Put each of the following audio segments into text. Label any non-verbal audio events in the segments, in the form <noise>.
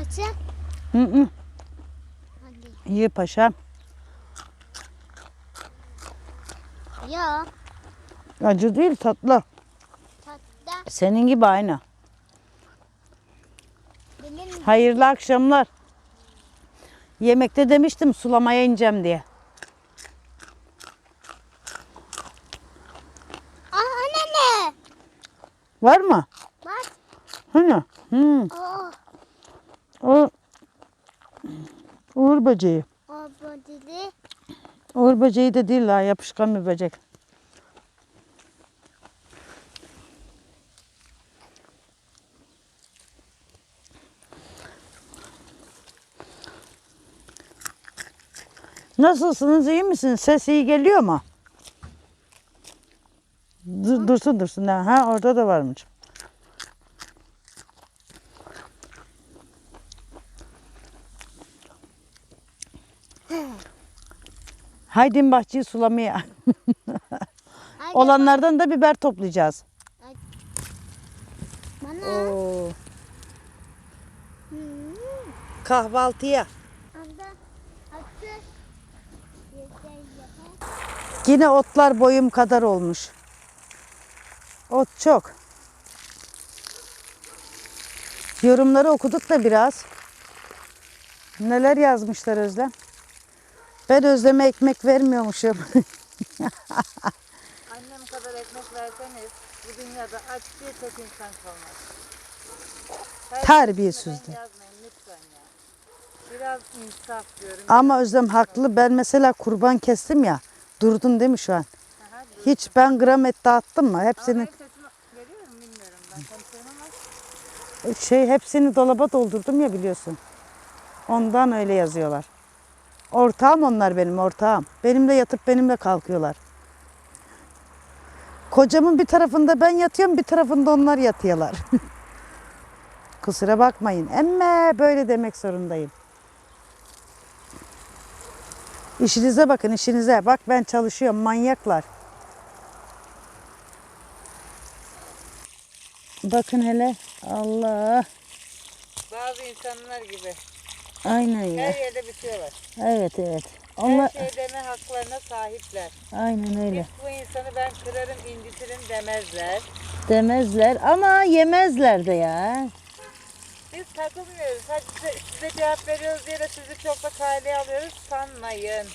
Acı. Hı hı. Hadi. İyi paşam. Ya. Acı değil tatlı. Tatlı. Senin gibi aynı. Benim Hayırlı akşamlar. Yemekte demiştim sulamaya ineceğim diye. Aa anne ne? Var mı? Bak. Hani? Hı. Oh. O Uğur böceği. Uğur böceği de değil la yapışkan bir böcek. Nasılsınız iyi misiniz? Ses iyi geliyor mu? Dur, dursun dursun. Ha, orada da varmış. Haydi bahçeyi sulamaya. Olanlardan da biber toplayacağız. Bana. Hmm. Kahvaltıya. Atı. Yine otlar boyum kadar olmuş. Ot çok. Yorumları okuduk da biraz. Neler yazmışlar Özlem? Ben Özlem'e ekmek vermiyormuşum. <laughs> Annem kadar ekmek verseniz bu dünyada aç bir tek insan kalmaz. Her yazmayın lütfen ya. Biraz insaf diyorum. Ama Özlem haklı. Ben mesela kurban kestim ya. Durdun değil mi şu an? Aha, dur. Hiç ben gram et dağıttım mı? Ama Hepsini veriyor mu bilmiyorum ben konuşuyorum ama şey hepsini dolaba doldurdum ya biliyorsun. Ondan öyle yazıyorlar. Ortağım onlar benim ortağım. Benimle yatıp benimle kalkıyorlar. Kocamın bir tarafında ben yatıyorum bir tarafında onlar yatıyorlar. <laughs> Kusura bakmayın. Emme böyle demek zorundayım. İşinize bakın işinize. Bak ben çalışıyorum manyaklar. Bakın hele. Allah. bazı insanlar gibi Aynen ya. her yerde bitiyorlar. Evet evet. Her Onlar şey deme haklarına sahipler. aynen öyle. Hiç bu insanı ben kırarım incitirim demezler. Demezler ama yemezler de ya. Biz takılmıyoruz. Hadi size, size cevap veriyoruz diye de sizi çok da kaleye alıyoruz sanmayın.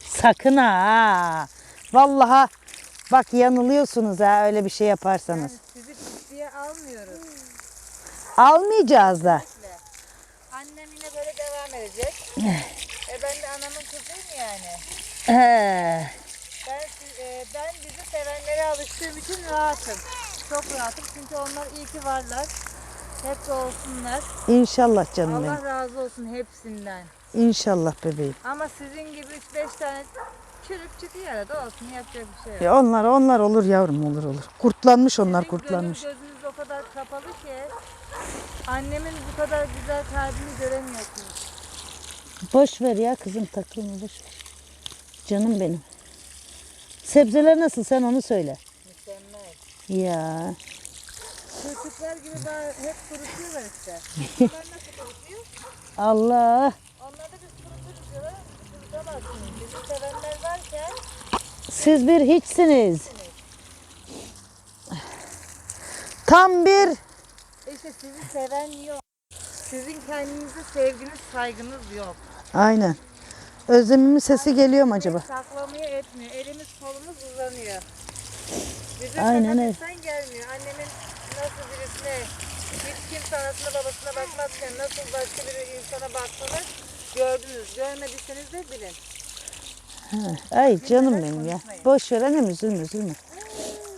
Sakın ha. Vallahi bak yanılıyorsunuz ha öyle bir şey yaparsanız. Yani sizi ciddiye almıyoruz. Almayacağız da. Devam edecek. e ben de anamın kızıyım yani. He. Ben si- e, ben bizi sevenlere alıştığım için rahatım. Çok rahatım çünkü onlar iyi ki varlar. Hep olsunlar. İnşallah canım Allah benim. razı olsun hepsinden. İnşallah bebeğim. Ama sizin gibi 3-5 tane çürük çıkıyor arada olsun yapacak bir şey yok. Ya onlar onlar olur yavrum olur olur. Kurtlanmış onlar Sizin kurtlanmış. Gözünüz, gözünüz o kadar kapalı ki annemin bu kadar güzel kalbini göremiyorsunuz. Boş ver ya kızım takılma boş ver. Canım benim. Sebzeler nasıl sen onu söyle. Mükemmel. Ya. Çocuklar gibi daha hep kurutuyorlar işte. <laughs> Bunlar nasıl kurutuyor? Allah. Onlar da biz kuruturuz diyorlar. Kurutamazsınız. Bizi sevenler varken Siz bir hiçsiniz. Tam bir işte sizi seven yok. Sizin kendinize sevginiz, saygınız yok. aynen. Özlemimin sesi geliyor mu acaba? Saklamıyor etmiyor. Elimiz kolumuz uzanıyor. Bizim Aynen öyle. sen gelmiyor. Annemin nasıl birisine hiç kimse anasına babasına bakmazken nasıl başka bir insana baktığını gördünüz. Görmediyseniz de bilin. Ay canım benim ya. Boş ver annem üzülme üzülme.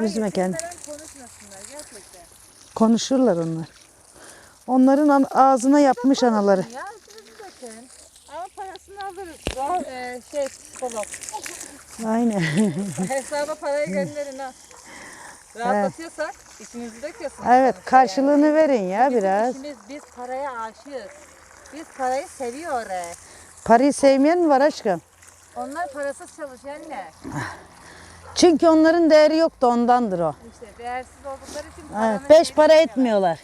Üzme kendini. kimseden konuşmasınlar gerçekten. Konuşurlar onlar. Onların ağzına yapmış anaları. Ya. Ama parasını alırız. Doğal, e, şey psikolog. Aynen. <laughs> Hesaba parayı gönderin ha. Rahatlatıyorsak içinizi döküyorsunuz. evet karşılığını verin ya Bizim biraz. işimiz biz paraya aşığız. Biz parayı seviyoruz. Parayı sevmeyen mi var aşkım? Onlar parasız çalışıyor anne. Çünkü onların değeri yoktu ondandır o. İşte değersiz oldukları için Evet, paranın beş para etmiyorlar.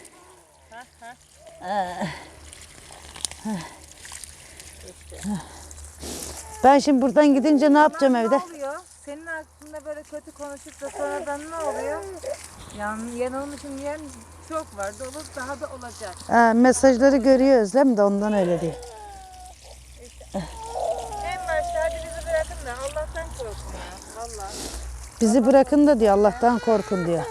Ben şimdi buradan gidince ne yapacağım Bunlar evde? Ne oluyor? Senin aklında böyle kötü konuşup da sonradan ne oluyor? Yan, yanılmışım yer çok var. Dolu daha da olacak. Ha, mesajları görüyor Özlem de ondan öyle diyor. En başta hadi bizi bırakın da Allah'tan korkun ya. Vallahi. Bizi bırakın da diyor Allah'tan korkun diyor.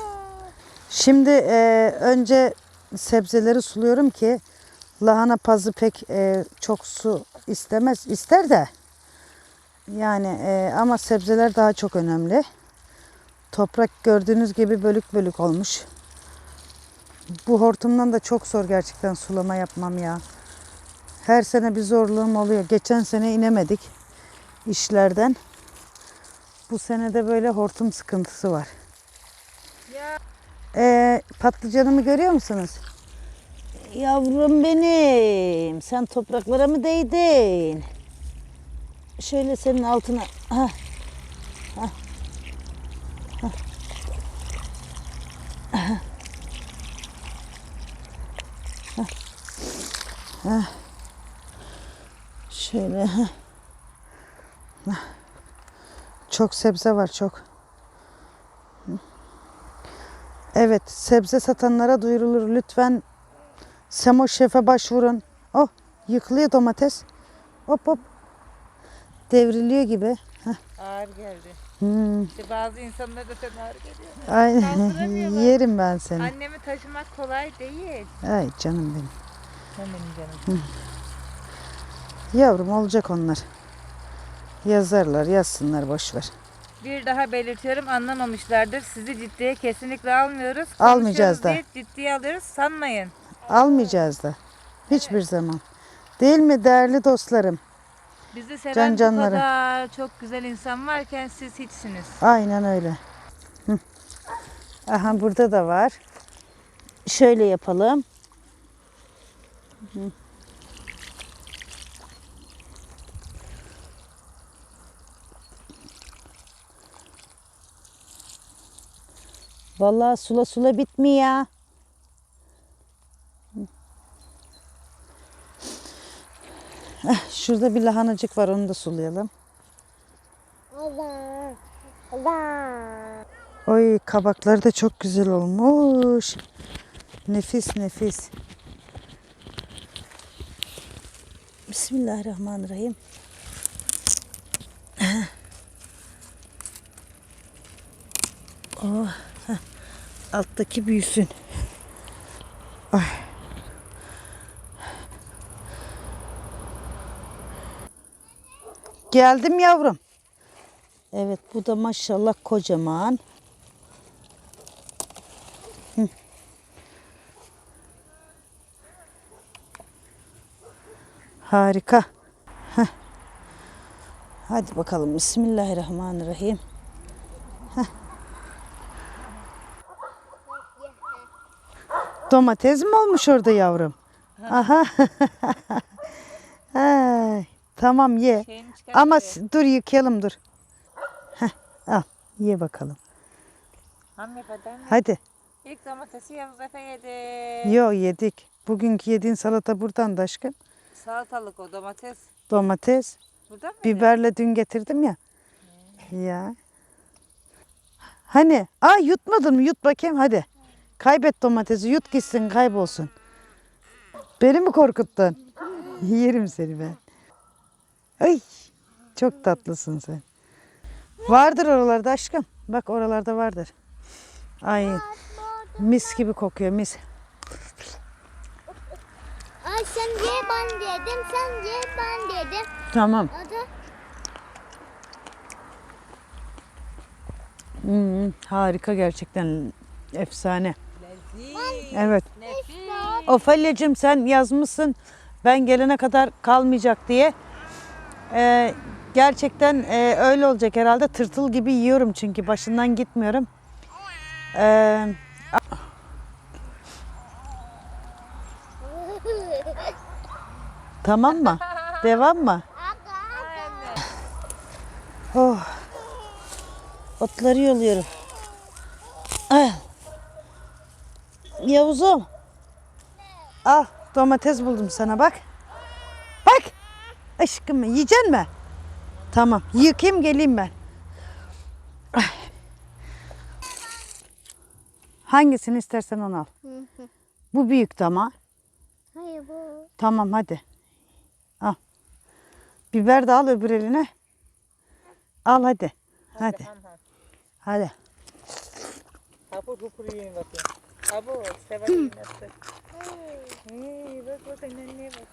Şimdi e, önce sebzeleri suluyorum ki lahana pazı pek e, çok su istemez. ister de yani e, ama sebzeler daha çok önemli. Toprak gördüğünüz gibi bölük bölük olmuş. Bu hortumdan da çok zor gerçekten sulama yapmam ya. Her sene bir zorluğum oluyor. Geçen sene inemedik işlerden. Bu sene de böyle hortum sıkıntısı var. Ya Ee, patlıcanımı görüyor musunuz? Yavrum benim. Sen topraklara mı değdin? Şöyle senin altına. Ha. Ha. Ha. Ha. Ha. Ha. Şöyle. Ha. Ha. Çok sebze var çok. Evet, sebze satanlara duyurulur. Lütfen Semo Şef'e başvurun. Oh, yıkılıyor domates. Hop hop. Devriliyor gibi. ağır geldi. Hmm. İşte bazı insanlara da sen ağır geliyor. Ay, Kaldıramıyorlar. yerim ben seni. Annemi taşımak kolay değil. Ay canım benim. Sen benim canım. Yavrum olacak onlar. Yazarlar, yazsınlar boş ver. Bir daha belirtiyorum anlamamışlardır. Sizi ciddiye kesinlikle almıyoruz. Almayacağız Konuşuyoruz diye Ciddiye alıyoruz sanmayın. Almayacağız da. Hiçbir zaman. Değil mi değerli dostlarım? Bizi seven Can bu canları. kadar çok güzel insan varken siz hiçsiniz. Aynen öyle. Hı. Aha burada da var. Şöyle yapalım. Hı. Vallahi sula sula bitmiyor. Eh, Şurada bir lahanacık var onu da sulayalım. Allah. Allah. Oy kabakları da çok güzel olmuş. Nefis nefis. Bismillahirrahmanirrahim. Oh, heh. Alttaki büyüsün. Ay. Geldim yavrum. Evet bu da maşallah kocaman. Harika. Heh. Hadi bakalım Bismillahirrahmanirrahim. Domates mi olmuş orada yavrum? Aha. <laughs> Ay, tamam ye. Ama s- dur yıkayalım dur. Heh, al ye bakalım. Hanımefendi. Hadi. İlk domatesi Yavuz Efe yedi. Yo yedik. Bugünkü yediğin salata buradan da aşkım. Salatalık o domates. Domates. Burada mı? Biberle dün getirdim ya. Ya. Hani? Aa yutmadın mı? Yut bakayım hadi. Kaybet domatesi. Yut gitsin kaybolsun. Beni mi korkuttun? <laughs> Yerim seni ben. Ay çok tatlısın sen. Vardır oralarda aşkım. Bak oralarda vardır. Ay mis gibi kokuyor mis. Ay sen ye ben dedim, sen ye ben dedim. Tamam. Adı Hmm, harika gerçekten efsane. Evet. Ofalyacığım sen yazmışsın ben gelene kadar kalmayacak diye. Ee, gerçekten e, öyle olacak herhalde. Tırtıl gibi yiyorum çünkü başından gitmiyorum. Ee, tamam mı? Devam mı? Oh. Otları yoluyorum. Yavuzum. Al domates buldum sana bak. Aşkım yiyecek mi? Tamam. Yıkayayım geleyim ben. Ay. Hangisini istersen onu al. Bu büyüktü ama. Hayır bu. Tamam hadi. Al. Biber de al öbür eline. Al hadi. Hadi. Ham ham. Hadi. Abo severim nasıl. İyi bak bak anneye bak.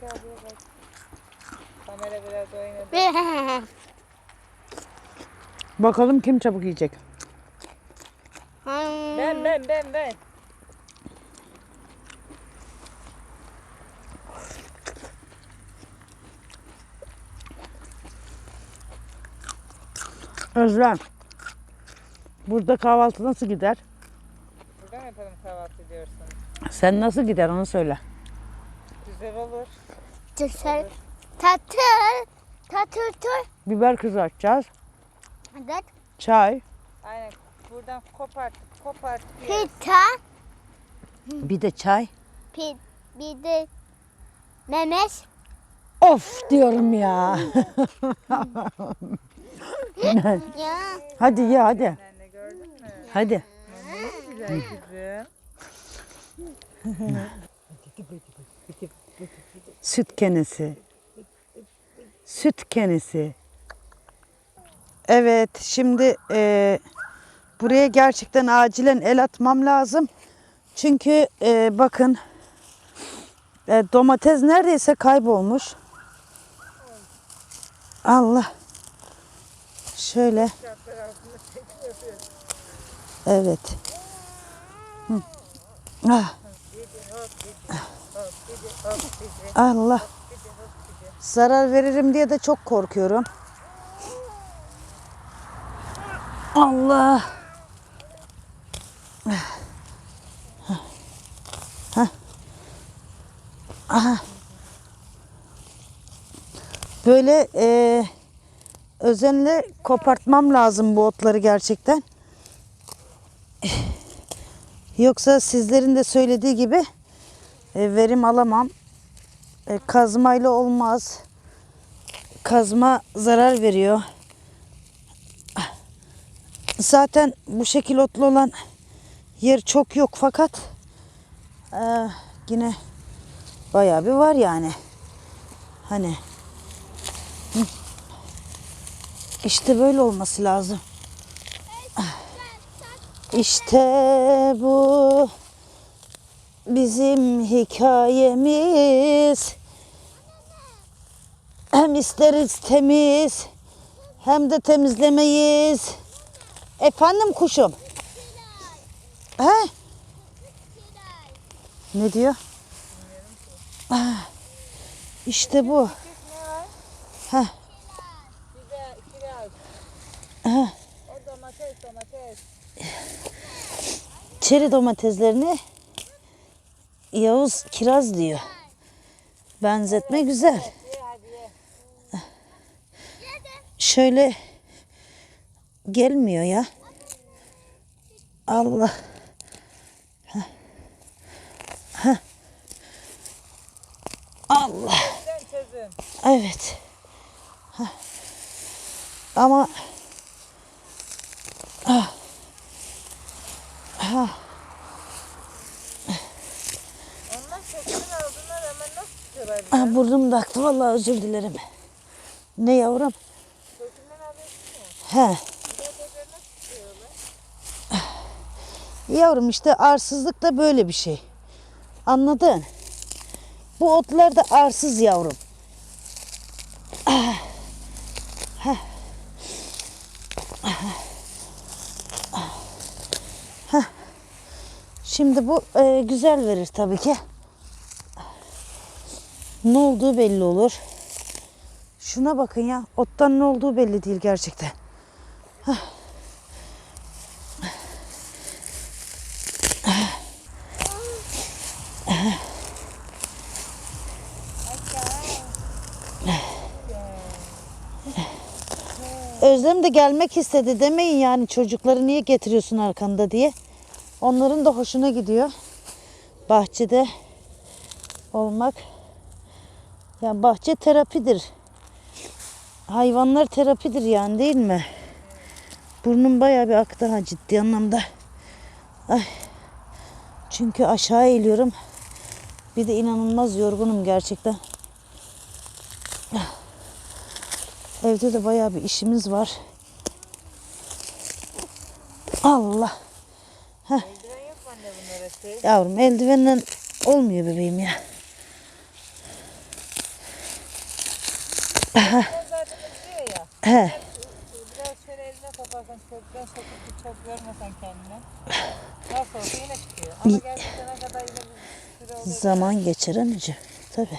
Gel buraya bak. Kamera biraz oynadı. Bakalım kim çabuk yiyecek. Ben ben ben ben. Özlem. Burada kahvaltı nasıl gider? Mı yapalım kahvaltı diyorsun? Sen nasıl gider onu söyle. Güzel olur. Güzel. Tatır. Tatır tır. Biber kızartacağız. Evet. Çay. Aynen buradan kopart kopart yiyoruz. Pita. Bir de çay. Pit. Bir de memes. Of diyorum ya. <laughs> Ya. hadi ye hadi. Anne gördün mü? Hadi. Güzel kızım. Süt kenesi. Süt kenesi. Evet şimdi e, buraya gerçekten acilen el atmam lazım. Çünkü e, bakın e, domates neredeyse kaybolmuş. Allah. Şöyle. Evet. Ah. Allah. Zarar veririm diye de çok korkuyorum. Allah. Aha. Böyle e, özenle kopartmam lazım bu otları gerçekten. Yoksa sizlerin de söylediği gibi e, verim alamam. E, kazmayla olmaz. Kazma zarar veriyor. Zaten bu şekil otlu olan yer çok yok fakat e, yine bayağı bir var yani. Hani işte böyle olması lazım. İşte bu bizim hikayemiz. Hem isteriz temiz hem de temizlemeyiz. Efendim kuşum. He? Ne diyor? Ah, İşte bu. Heh. Biber, kiraz. Heh. O domates domates. Çeri domateslerini Yavuz kiraz diyor. Benzetme güzel. Şöyle gelmiyor ya. Allah. Allah. Evet. Ama Onlar kökünün aldığına rağmen nasıl tutuyorlar bizi? ah, burnum da aktı. Vallahi özür dilerim. Ne yavrum? Kökünden alıyorsun He. Yavrum işte arsızlık da böyle bir şey. Anladın? Bu otlar da arsız yavrum. Ah. Heh. Heh. Şimdi bu e, güzel verir tabii ki. Ne olduğu belli olur. Şuna bakın ya. Ottan ne olduğu belli değil gerçekten. Özlem de gelmek istedi demeyin yani çocukları niye getiriyorsun arkanda diye. Onların da hoşuna gidiyor. Bahçede olmak. Ya bahçe terapidir. Hayvanlar terapidir yani değil mi? Burnum bayağı bir aktı ha ciddi anlamda. Ay. Çünkü aşağı eğiliyorum. Bir de inanılmaz yorgunum gerçekten. Evde de bayağı bir işimiz var. Allah. Bunlara şey? Yavrum eldivenle olmuyor bebeğim ya. He. Biraz şöyle eline sokarsan çöpten sokup bir çöp vermesen kendine. Nasıl olsa yine çıkıyor. Ama gerçekten kadar yine bir süre oluyor. Zaman geçer anneciğim. Tabii.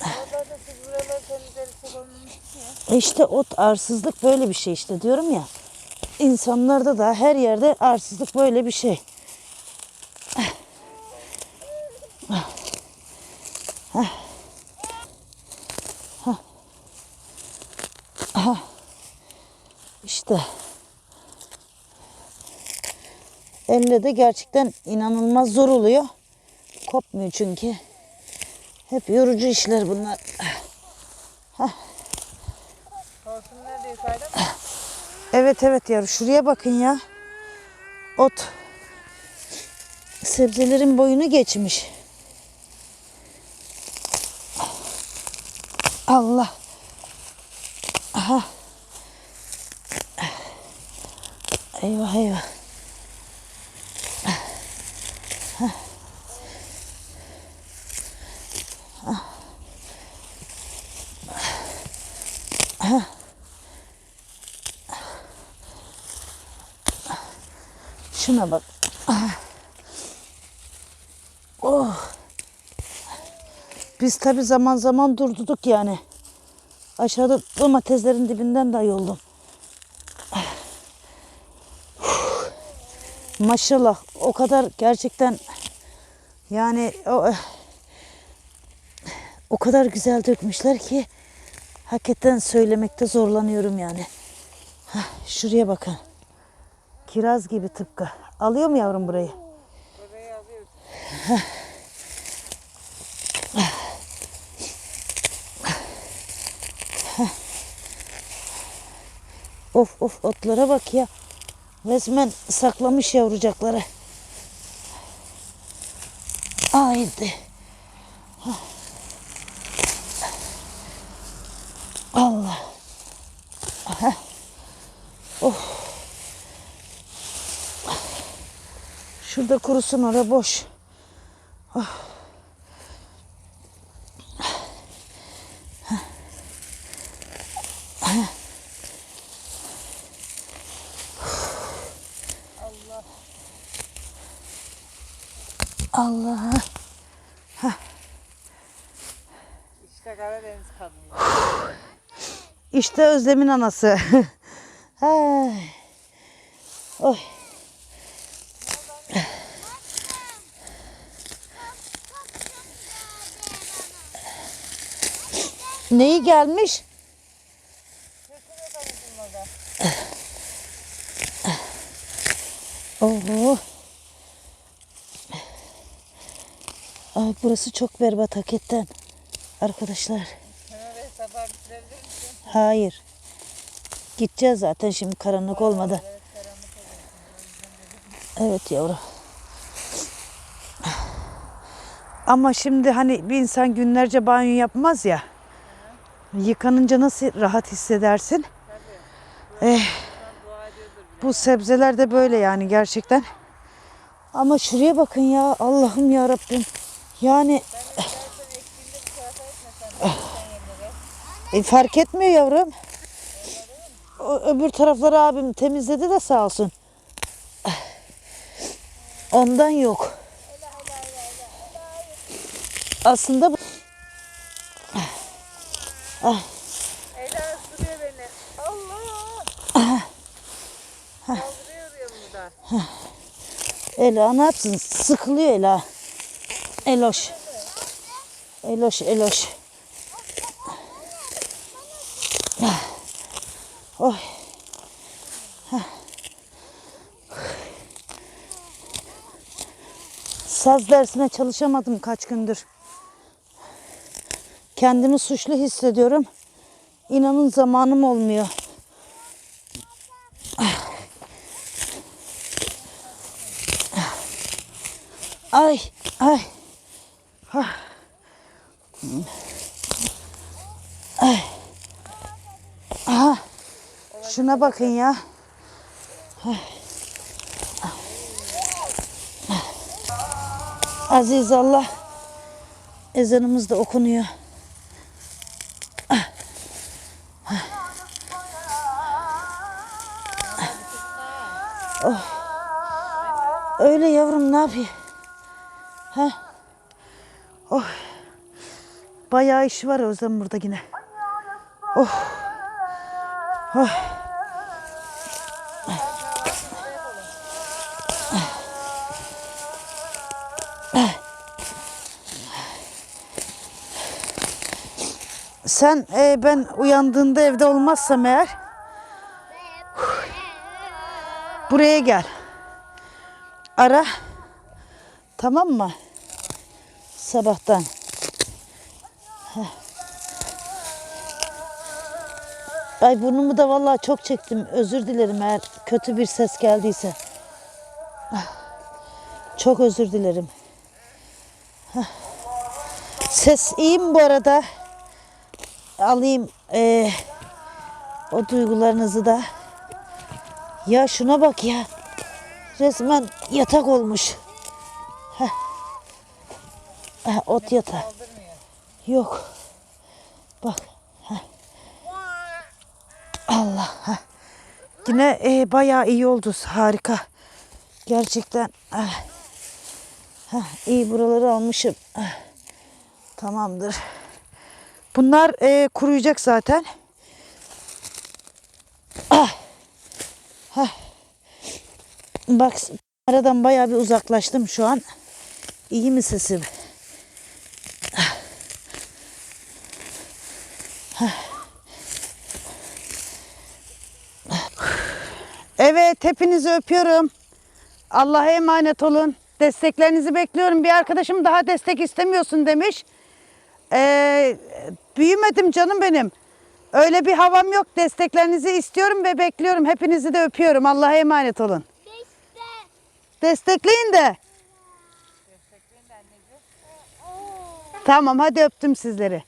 Ama zaten siz buraları temizlersek olmamış. E işte ot arsızlık böyle bir şey işte diyorum ya. İnsanlarda da her yerde arsızlık böyle bir şey. İşte. Elle de gerçekten inanılmaz zor oluyor. Kopmuyor çünkü. Hep yorucu işler bunlar. Hortum nerede yukarıda? Evet evet yavrum şuraya bakın ya. Ot. Sebzelerin boyunu geçmiş. Allah. Aha. Eyvah eyvah. Şuna bak. Ah. Oh. Biz tabi zaman zaman durduk yani. Aşağıda domateslerin dibinden de yoldum. Maşallah o kadar gerçekten yani o, o kadar güzel dökmüşler ki hakikaten söylemekte zorlanıyorum yani. Hah, şuraya bakın. Kiraz gibi tıpkı. Alıyor mu yavrum burayı? Burayı alıyoruz. Of of otlara bak ya. Resmen saklamış yavrucakları. Haydi. Allah. Oh. Şurada kurusun ora boş. Allah. İşte Karadeniz kadını. İşte Özlem'in anası. <laughs> Ay. Oy. Neyi gelmiş? Oho. Ay burası çok berbat hakikaten. Arkadaşlar. Hayır. Gideceğiz zaten şimdi karanlık olmadan. Evet yavrum. Ama şimdi hani bir insan günlerce banyo yapmaz ya. Yıkanınca nasıl rahat hissedersin? Eh, bu sebzeler de böyle yani gerçekten. Ama şuraya bakın ya Allah'ım ya Rabbim. Yani. E, fark etmiyor yavrum. O, öbür tarafları abim temizledi de sağ olsun. Ondan yok. Aslında bu... Ela ısırıyor beni. Allah! Kaldırıyor ya burada. Ela ne yapsın? Sıkılıyor Ela. Eloş. Eloş, Eloş. Oy. Saz dersine çalışamadım kaç gündür. Kendimi suçlu hissediyorum. İnanın zamanım olmuyor. Ay, ay. Ay. Aha. Şuna bakın ya. Aziz Allah. Ezanımız da okunuyor. Oh. Öyle yavrum ne yapayım? Ha? Oh. Bayağı iş var Özlem burada yine. Oh. Oh. Sen e, ben uyandığında evde olmazsam eğer buraya gel. Ara. Tamam mı? Sabahtan. Heh. Ay burnumu da vallahi çok çektim. Özür dilerim eğer kötü bir ses geldiyse. Ah. Çok özür dilerim. Ses iyi mi bu arada? Alayım eee, o duygularınızı da. Ya şuna bak ya. Resmen yatak olmuş. Heh. Heh, ot yatağı. Yok. Bak. Heh. Allah. Heh. Yine e, bayağı iyi oldu. Harika. Gerçekten. ah. Heh, iyi buraları almışım. Ah. Tamamdır. Bunlar e, kuruyacak zaten. Ah. Heh. Bak aradan bayağı bir uzaklaştım şu an. İyi mi sesim? Evet hepinizi öpüyorum. Allah'a emanet olun. Desteklerinizi bekliyorum. Bir arkadaşım daha destek istemiyorsun demiş. Ee, büyümedim canım benim. Öyle bir havam yok. Desteklerinizi istiyorum ve bekliyorum. Hepinizi de öpüyorum. Allah'a emanet olun. Beşte. Destekleyin de. Tamam hadi öptüm sizleri.